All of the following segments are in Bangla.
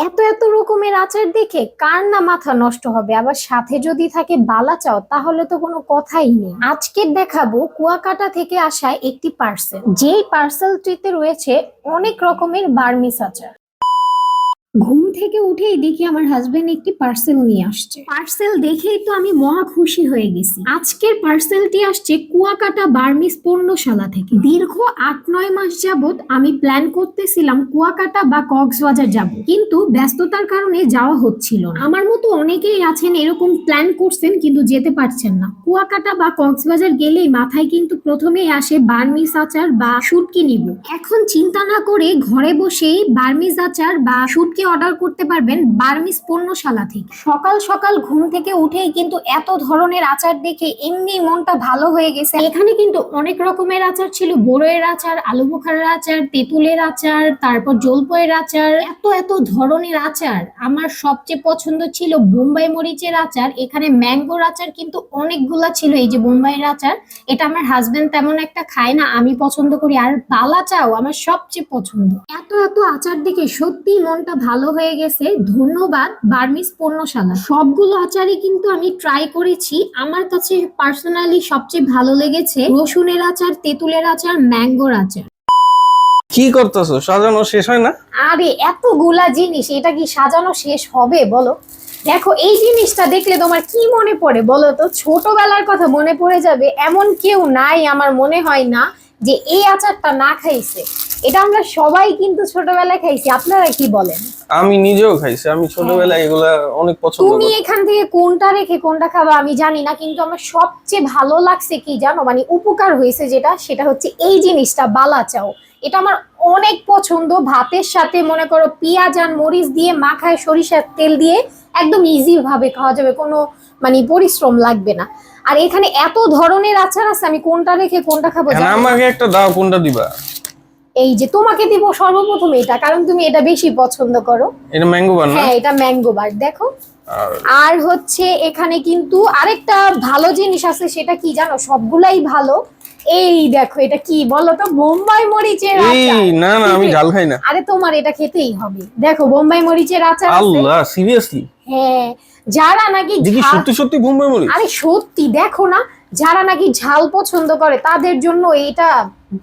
এত এত রকমের আচার দেখে কার না মাথা নষ্ট হবে? আবার সাথে যদি থাকে বালা চাও, তাহলে তো কোনো কথাই নেই। আজকে দেখাবো কুয়াকাটা থেকে আসা একটি পার্সেল যেই পার্সেলটিতে রয়েছে অনেক রকমের বার্মিস আচার। ঘুম থেকে উঠেই দেখি আমার হাজবেন্ড একটি পার্সেল নিয়ে আসছে। পার্সেল দেখেই তো আমি মহা খুশি হয়ে গেছি। আজকের পার্সেলটি আসছে কুয়াকাটা বার্মিস পণ্যশালা থেকে। দীর্ঘ আট নয় মাস যাবত আমি প্ল্যান করতেছিলাম কুয়াকাটা বা কক্সবাজার যাব। কিন্তু ব্যস্ততার কারণে যাওয়া হচ্ছিল না। আমার মতো অনেকেই আছেন এরকম প্ল্যান করছেন কিন্তু যেতে পারছেন না। কুয়াকাটা বা কক্সবাজার গেলেই মাথায় কিন্তু প্রথমেই আসে বার্মিস আচার বা শুটকি নিব। এখন চিন্তা না করে ঘরে বসেই বার্মিস আচার বা শুটকি অর্ডার করতে পারবেন বার্মিস পণ্যশালা থেকে। সকাল সকাল ঘুম থেকে উঠেই কিন্তু এত ধরনের আচার দেখে এমনি মনটা ভালো হয়ে গেছে। এখানে কিন্তু অনেক রকমের আচার ছিল বড়য়ের আচার আলু বোখারের আচার, তেঁতুলের আচার, তারপর জলপয়ের আচার। এত এত ধরনের আচার। আমার সবচেয়ে পছন্দ ছিল বোম্বাই মরিচের আচার। এখানে ম্যাঙ্গোর আচার কিন্তু অনেকগুলা ছিল, এই যে বোম্বাইয়ের আচার। এটা আমার হাজবেন্ড তেমন একটা খায় না, আমি পছন্দ করি। আর বালা চাও আমার সবচেয়ে পছন্দ। এত এত আচার দেখে সত্যি মনটা ভালো হয়ে গেছে ধন্যবাদ বার্মিস পণ্যশালা। সবগুলো আচারই কিন্তু আমি ট্রাই করেছি। আমার কাছে পার্সোনালি সবচেয়ে ভালো লেগেছে রসুনের আচার তেঁতুলের আচার ম্যাঙ্গোর আচার। কি করতেছো? সাজানো শেষ হয় না? আরে এতগুলা জিনিস এটা কি সাজানো শেষ হবে বলো? দেখো এই জিনিসটা দেখলে তোমার কি মনে পড়ে বলো তো? ছোটবেলার কথা মনে পড়ে যাবে এমন কেউ নাই আমার মনে হয় না যে এই আচারটা না খাইছে। এটা আমরা সবাই কিন্তু ছোটবেলায় খাইছি। আপনারা কি বলেন? আমি নিজেও খাইছি। আমি ছোটবেলায় এগুলা অনেক পছন্দ তুমি এখান থেকে কোনটা রেখে কোনটা খাবা আমি জানি না কিন্তু আমার সবচেয়ে ভালো লাগছে কি জানো? মানে উপকার হয়েছে যেটা সেটা হচ্ছে এই জিনিসটা বালা চাও এটা আমার অনেক পছন্দ। ভাতের সাথে মনে করো পেঁয়াজ আর মরিচ দিয়ে মাখায় সরিষার তেল দিয়ে একদম ইজি ভাবে খাওয়া যাবে কোনো মানে পরিশ্রম লাগবে না। আর এখানে এত ধরনের আচার আছে আমি কোনটা রেখে কোনটা খাব আমাকে একটা দাও কোনটা দিবা? এই যে তোমাকে দিব সর্বপ্রথম এটা কারণ তুমি এটা বেশি পছন্দ করো। এটা ম্যাঙ্গো না? হ্যাঁ এটা ম্যাঙ্গো বার দেখো। আর হচ্ছে এখানে কিন্তু আরেকটা ভালো জিনিস আছে সেটা কি জানো? সবগুলাই ভালো। এই দেখো এটা কি বলো তো? বোম্বাই মরিচের আচার। না না আমি ঝাল খাই না। আরে তোমার এটা খেতেই হবে। দেখো বোম্বাই মরিচের আচার আল্লাহ সিরিয়াসলি হ্যাঁ যারা নাকি সত্যি সত্যি বোম্বাই মরিচ? আরে সত্যি দেখো না। যারা নাকি ঝাল পছন্দ করে তাদের জন্য এটা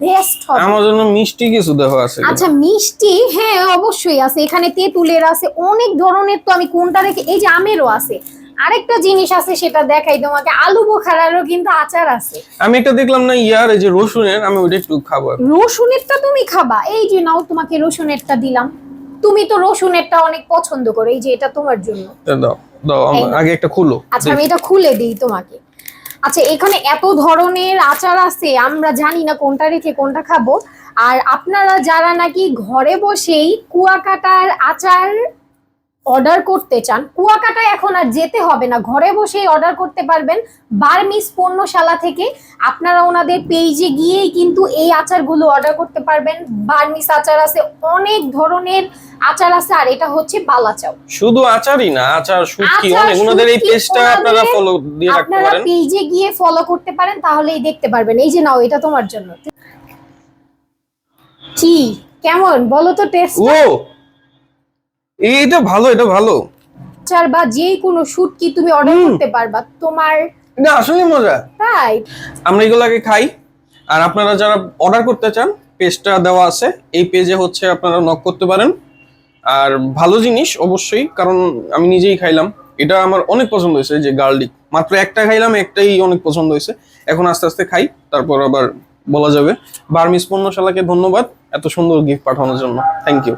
বেস্ট হবে। আমার জন্য মিষ্টি কিছু দেওয়া আছে আচ্ছা মিষ্টি হ্যাঁ অবশ্যই আছে। এখানে তেঁতুলের আছে অনেক ধরনের তো আমি কোনটা রেখে এই যে আমেরও আছে। আরেকটা জিনিস আছে সেটা দেখাই তোমাকে। আলু বোখারারও কিন্তু আচার আছে। আমি একটা দেখলাম না ইয়ার এই যে রসুনের আমি ওইটা একটু খাব রসুনেরটা তুমি খাবা। এই যে নাও তোমাকে রসুনেরটা দিলাম। তুমি তো রসুনেরটা অনেক পছন্দ করো এই যে এটা তোমার জন্য। দাও দাও। আগে একটা খুলো। আচ্ছা আমি এটা খুলে দিই তোমাকে। আচ্ছা এখানে এত ধরনের আচার আছে, আমরা জানি না কোনটা রেখে কোনটা খাব। আর আপনারা যারা নাকি ঘরে বসেই কুয়াকাটার আচার অর্ডার করতে চান কুয়াকাটায় এখন আর যেতে হবে না। ঘরে বসেই অর্ডার করতে পারবেন বার্মিস পণ্যশালা থেকে। আপনারা ওনাদের পেজে গিয়েই কিন্তু এই আচারগুলো অর্ডার করতে পারবেন। বার্মিস আচার আছে অনেক ধরনের আচার আছে আর এটা হচ্ছে বালাচাও শুধু আচারই না আচার শুটকি অনেক। ওনাদের এই পেজটা আপনারা ফলো দিয়ে রাখতে পারেন। আপনারা পেজে গিয়ে ফলো করতে পারেন তাহলেই দেখতে পারবেন। এই যে নাও এটা তোমার জন্য। কি? কেমন? বলো তো টেস্ট ও এইটা ভালো এটা ভালো। আচার বা যে কোনো শুট কি তুমি অর্ডার করতে পারবা? তোমার এটা আসলে মজা। তাই? আমরা এগুলাকে খাই। আর আপনারা যারা অর্ডার করতে চান পেজটা দেওয়া আছে। এই পেজে হচ্ছে আপনারা নক করতে পারেন। আর ভালো জিনিস অবশ্যই কারণ আমি নিজেই খাইলাম। এটা আমার অনেক পছন্দ হয়েছে যে গার্লিক মাত্র একটা খাইলাম একটাই অনেক পছন্দ হয়েছে। এখন আস্তে আস্তে খাই তারপর আবার বলা যাবে। বার্মিস পণ্যশালাকে ধন্যবাদ এত সুন্দর গিফট পাঠানোর জন্য। Thank you